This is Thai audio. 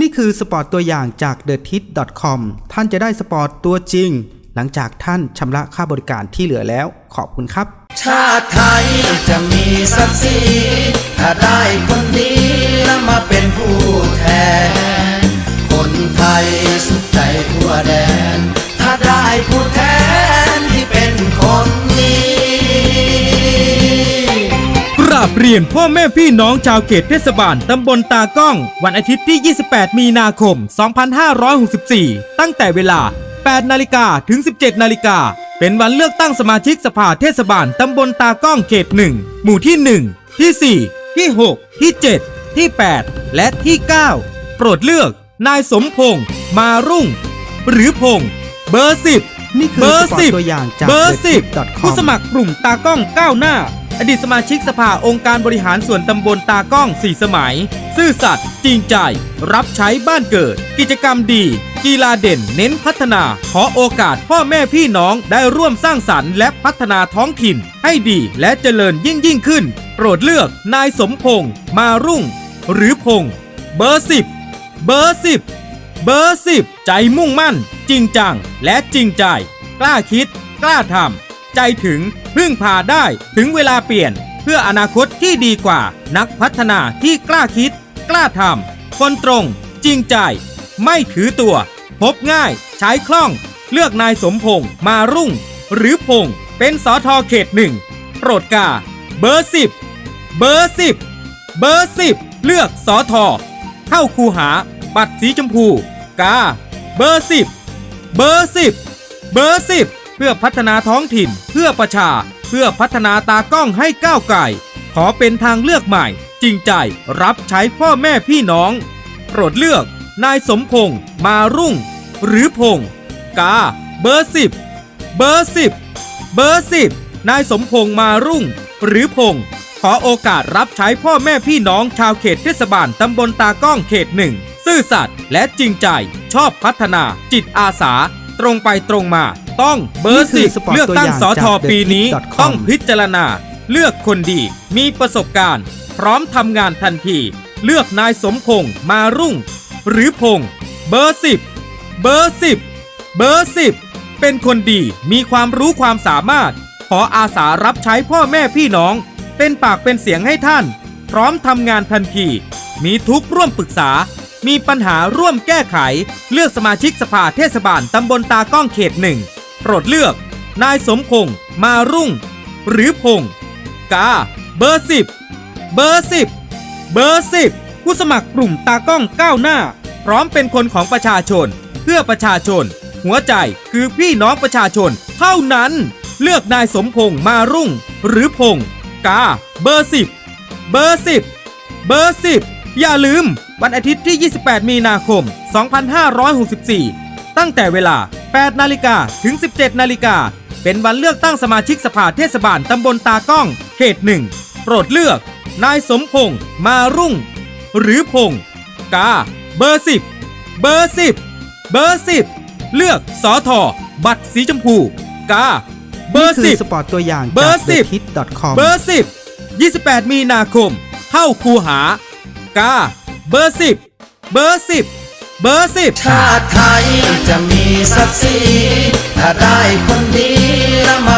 นี่คือสปอร์ตตัวอย่างจาก t h e t i t c o m ท่านจะได้สปอร์ตตัวจริง หลังจากท่านชำระค่าบริการที่เหลือแล้ว ขอบคุณครับ ชาติไทยจะมีศักดิ์ศรีถ้าได้คนดีแล้วมาเป็นผู้แทน คนไทยสุขใจทั่วแดน ถ้าได้ผู้แท ราบเรียนพ่อแม่พี่น้องชาวเขตเทศบาลตำบลตากล้อง วันอาทิตย์ที่ 28 มีนาคม 2564 ตั้งแต่เวลา 8 นาฬิกาถึง 17 นาฬิกา เป็นวันเลือกตั้งสมาชิกสภาเทศบาลตำบลตากล้องเขต 1 หมู่ที่ 1 ที่ 4 ที่ 6 ที่ 7 ที่ 8 และที่ 9 โปรดเลือก นายสมพงษ์มารุ่ง หรือพงษ์เบอร์ 10 นี่คือเบอร์สปอร์ตสิบตัวอย่างจากเบอร์ The สิบ Tip dot com ผู้สมัครกลุ่มตากล้องก้าวหน้า อดีตสมาชิกสภาองค์การบริหารส่วนตำบลตากล้อง4สมัย ซื่อสัตย์จริงใจ รับใช้บ้านเกิด กิจกรรมดี กีฬาเด่นเน้นพัฒนา ขอโอกาสพ่อแม่พี่น้องได้ร่วมสร้างสรรค์และพัฒนาท้องถิ่น ให้ดีและเจริญยิ่งยิ่งขึ้น โปรดเลือกนายสมพงษ์มารุ่ง หรือพงษ์เบอร์สิบเบอร์สิบเบอร์สิบใจมุ่งมั่น จริงจัง และจริงใจ กล้าคิด กล้าทำ ใจถึงพึ่งพาได้ถึงเวลาเปลี่ยน เพื่ออนาคตที่ดีกว่านักพัฒนาที่กล้าคิด กล้าทำคนตรง จริงใจ ไม่ถือตัว พบง่าย ใช้คล่อง เลือกนายสมพงษ์มารุ่ง หรือพงษ์เป็นสอทอเขตหนึ่งโปรดกา เบอร์สิบเบอร์สิบเบอร์สิบเลือกสอทอเข้าคูหา บัตรสีชมพู กา เบอร์สิบเบอร์สิบเบอร์สิบ เพื่อพัฒนาท้องถิ่น เพื่อประชา เพื่อพัฒนาตากล้องให้ก้าวไกลขอเป็นทางเลือกใหม่ จริงใจรับใช้พ่อแม่พี่น้อง โปรดเลือก นายสมพงษ์มารุ่ง หรือพงษ์กา เบอร์สิบเบอร์สิบเบอร์สิบนายสมพงษ์มารุ่ง หรือพงษ์ขอโอกาสรับใช้พ่อแม่พี่น้องชาวเขตเทศบาลตำบลตากล้องเขตหนึ่ง ซื่อสัตย์และจริงใจ ชอบพัฒนาจิตอาสา ตรงไปตรงมา ต้องเบอร์นี่คืสิอบสปอร์ตเลือกตั้งตัวอย่างสอทอจาก The ปีนี้ Tip dot com ต้องพิจารณา เลือกคนดี มีประสบการณ์ พร้อมทำงานทันที เลือกนายสมพงษ์มารุ่ง หรือพงษ์เบอร์สิบเบอร์สิบเบอร์สิบเป็นคนดีมีความรู้ความสามารถ ขออาสารับใช้พ่อแม่พี่น้อง เป็นปากเป็นเสียงให้ท่าน พร้อมทำงานทันที มีทุกข์ร่วมปรึกษา มีปัญหาร่วมแก้ไข เลือกสมาชิกสภาเทศบาลตำบลตากล้องเขตหนึ่งโปรดเลือก นายสมพงษ์มารุ่ง หรือพงษ์กา เบอร์สิบเบอร์สิบเบอร์สิบผู้สมัครกลุ่มตากล้องก้าวหน้า พร้อมเป็นคนของประชาชน เพื่อประชาชน หัวใจคือพี่น้องประชาชน เท่านั้น เลือกนายสมพงษ์มารุ่ง หรือพงษ์กา เบอร์สิบเบอร์สิบเบอร์สิบ อย่าลืม วันอาทิตย์ที่ 28 มีนาคม 2564 ตั้งแต่เวลา 8 นาฬิกาถึง 17 นาฬิกา เป็นวันเลือกตั้งสมาชิกสภาเทศบาลตำบลตากล้อง เขตหนึ่งโปรดเลือก นายสมพงษ์มารุ่ง หรือพงษ์กา เบอร์สิบเบอร์สิบเบอร์สิบเลือกสอทอบัตรสีชมพู กา เบอร์นี่สิคืบสปอร์ตตัวอย่างเบอจากร์สิบ The Tip dot com เบอร์สิบ28 มีนาคม เข้าคูหา กา เบอร์สิบเบอร์สิบเบอร์สิบชาติไทยจะมีศักดิ์ศรีถ้าได้คนดีละมา